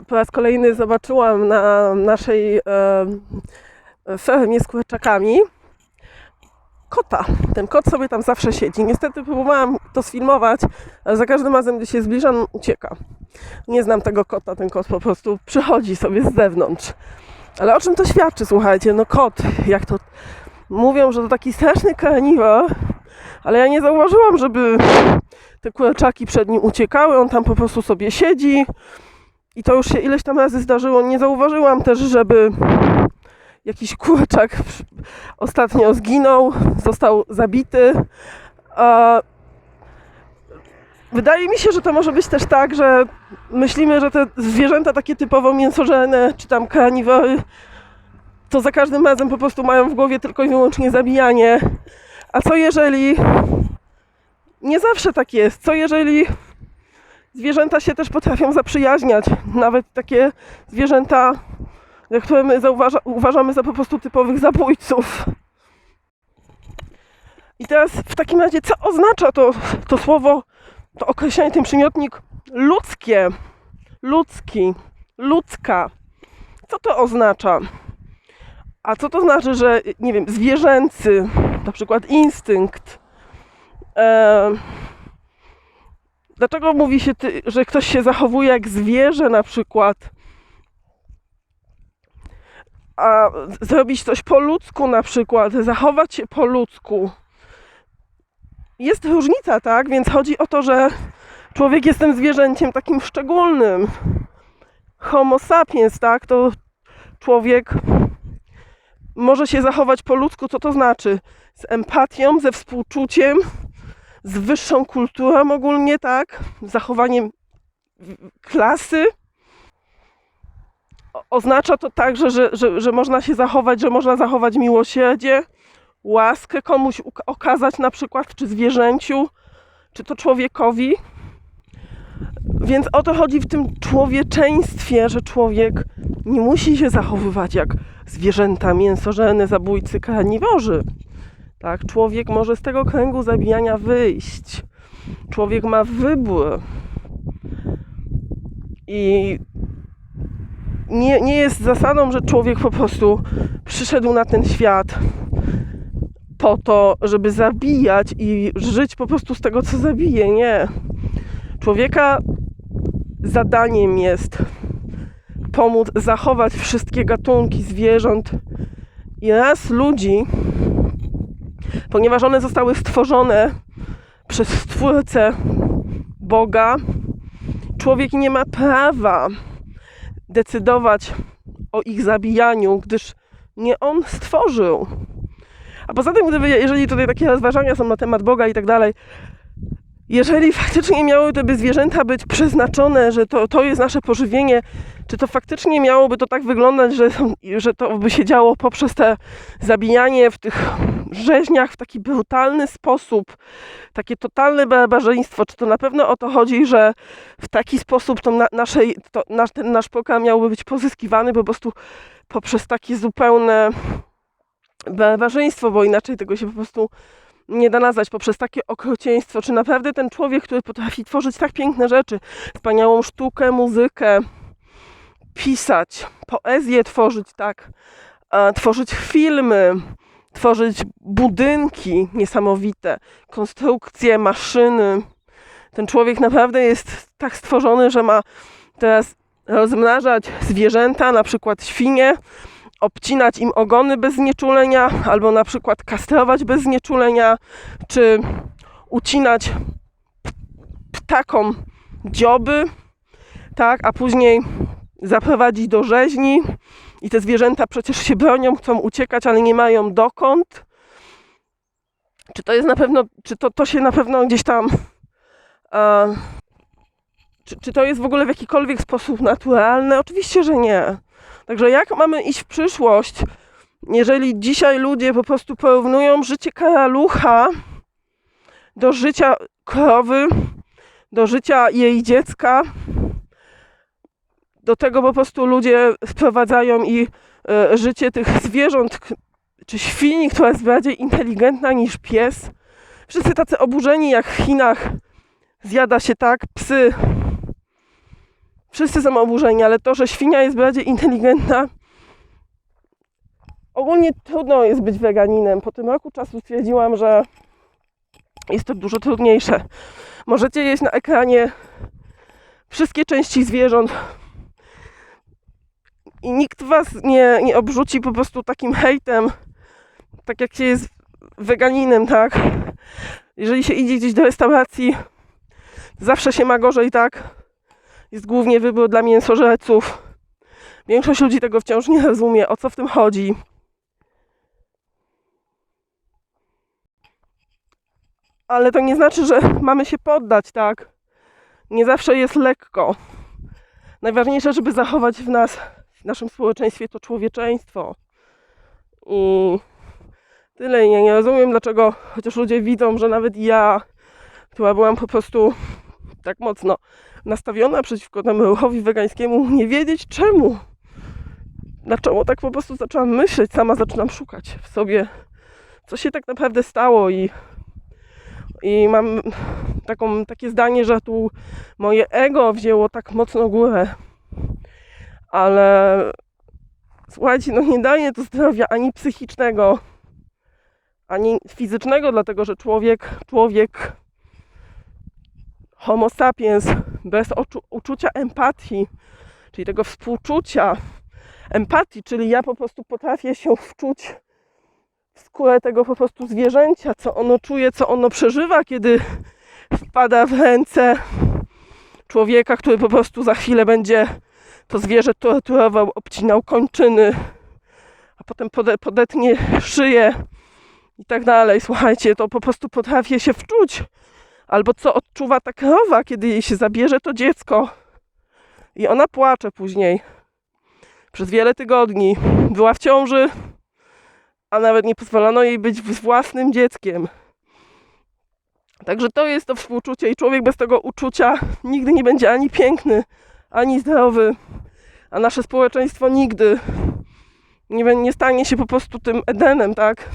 po, raz kolejny zobaczyłam na naszej e, fermie z kurczakami kota. Ten kot sobie tam zawsze siedzi. Niestety próbowałam to sfilmować, ale za każdym razem, gdy się zbliżam, ucieka. Nie znam tego kota, ten kot po prostu przychodzi sobie z zewnątrz. Ale o czym to świadczy, słuchajcie? No kot, jak to... Mówią, że to taki straszny karniwor, ale ja nie zauważyłam, żeby te kurczaki przed nim uciekały. On tam po prostu sobie siedzi i to już się ileś tam razy zdarzyło. Nie zauważyłam też, żeby jakiś kurczak ostatnio zginął, został zabity. Wydaje mi się, że to może być też tak, że myślimy, że te zwierzęta takie typowo mięsożerne czy tam karniwory to za każdym razem po prostu mają w głowie tylko i wyłącznie zabijanie. A co jeżeli nie zawsze tak jest? Co jeżeli zwierzęta się też potrafią zaprzyjaźniać? Nawet takie zwierzęta, które my zauważa, uważamy za po prostu typowych zabójców. I teraz w takim razie, co oznacza to, to słowo, to określenie, ten przymiotnik ludzkie, ludzki, ludzka? Co to oznacza? A co to znaczy, że nie wiem, zwierzęcy, na przykład instynkt? E, dlaczego mówi się, ty, że ktoś się zachowuje jak zwierzę na przykład? A zrobić coś po ludzku na przykład, zachować się po ludzku. Jest różnica, tak? Więc chodzi o to, że człowiek jest tym zwierzęciem takim szczególnym. Homo sapiens, tak? To człowiek może się zachować po ludzku, co to znaczy? Z empatią, ze współczuciem, z wyższą kulturą ogólnie, tak? Zachowaniem klasy. Oznacza to także, że, że, że można się zachować, że można zachować miłosierdzie, łaskę komuś okazać na przykład, czy zwierzęciu, czy to człowiekowi. Więc o to chodzi w tym człowieczeństwie, że człowiek nie musi się zachowywać jak zwierzęta, mięsożerne, zabójcy, karniworzy. Tak, człowiek może z tego kręgu zabijania wyjść. Człowiek ma wybór. I nie, nie jest zasadą, że człowiek po prostu przyszedł na ten świat po to, żeby zabijać i żyć po prostu z tego, co zabije. Nie. Człowieka zadaniem jest pomóc zachować wszystkie gatunki zwierząt i raz ludzi, ponieważ one zostały stworzone przez Stwórcę Boga, człowiek nie ma prawa decydować o ich zabijaniu, gdyż nie on stworzył. A poza tym, gdyby, jeżeli tutaj takie rozważania są na temat Boga i tak dalej, jeżeli faktycznie miały te by zwierzęta być przeznaczone, że to, to jest nasze pożywienie, czy to faktycznie miałoby to tak wyglądać, że, że to by się działo poprzez te zabijanie w tych rzeźniach w taki brutalny sposób, takie totalne barbarzyństwo, czy to na pewno o to chodzi, że w taki sposób to na, naszej, to nasz, ten nasz program miałby być pozyskiwany po prostu poprzez takie zupełne barbarzyństwo, bo inaczej tego się po prostu nie da nazwać poprzez takie okrucieństwo. Czy naprawdę ten człowiek, który potrafi tworzyć tak piękne rzeczy, wspaniałą sztukę, muzykę, pisać, poezję tworzyć, tak, tworzyć filmy, tworzyć budynki niesamowite, konstrukcje, maszyny. Ten człowiek naprawdę jest tak stworzony, że ma teraz rozmnażać zwierzęta, na przykład świnie, obcinać im ogony bez znieczulenia, albo na przykład kastrować bez znieczulenia, czy ucinać ptakom dzioby, tak, a później zaprowadzić do rzeźni i te zwierzęta przecież się bronią, chcą uciekać, ale nie mają dokąd. Czy to jest na pewno, czy to, to się na pewno gdzieś tam, e, czy, czy to jest w ogóle w jakikolwiek sposób naturalne? Oczywiście, że nie. Także jak mamy iść w przyszłość, jeżeli dzisiaj ludzie po prostu porównują życie karalucha do życia krowy, do życia jej dziecka, do tego po prostu ludzie sprowadzają i e, życie tych zwierząt, czy świni, która jest bardziej inteligentna niż pies. Wszyscy tacy oburzeni jak w Chinach zjada się tak psy Wszyscy są oburzeni, ale to, że świnia jest bardziej inteligentna, ogólnie trudno jest być weganinem. Po tym roku czasu stwierdziłam, że jest to dużo trudniejsze. Możecie jeść na ekranie wszystkie części zwierząt i nikt was nie, nie obrzuci po prostu takim hejtem, tak jak się jest weganinem, tak? Jeżeli się idzie gdzieś do restauracji, zawsze się ma gorzej, tak? Jest głównie wybór dla mięsożerców. Większość ludzi tego wciąż nie rozumie, o co w tym chodzi. Ale to nie znaczy, że mamy się poddać, tak? Nie zawsze jest lekko. Najważniejsze, żeby zachować w nas, w naszym społeczeństwie to człowieczeństwo. I tyle. Ja nie rozumiem, dlaczego chociaż ludzie widzą, że nawet ja, która byłam po prostu tak mocno nastawiona przeciwko temu ruchowi wegańskiemu, nie wiedzieć czemu. Dlaczego tak po prostu zaczęłam myśleć, sama zaczynam szukać w sobie, co się tak naprawdę stało i, i mam taką, takie zdanie, że tu moje ego wzięło tak mocno górę. Ale słuchajcie, no nie daje to zdrowia ani psychicznego, ani fizycznego, dlatego że człowiek, człowiek homo sapiens bez oczu- uczucia empatii, czyli tego współczucia, empatii, czyli ja po prostu potrafię się wczuć w skórę tego po prostu zwierzęcia, co ono czuje, co ono przeżywa, kiedy wpada w ręce człowieka, który po prostu za chwilę będzie to zwierzę torturował, obcinał kończyny, a potem pode, podetnie szyję i tak dalej. Słuchajcie, to po prostu potrafię się wczuć. Albo co odczuwa ta krowa, kiedy jej się zabierze to dziecko. I ona płacze później. Przez wiele tygodni. Była w ciąży, a nawet nie pozwolono jej być własnym dzieckiem. Także to jest to współczucie i człowiek bez tego uczucia nigdy nie będzie ani piękny, ani zdrowy, a nasze społeczeństwo nigdy nie, nie stanie się po prostu tym Edenem, tak?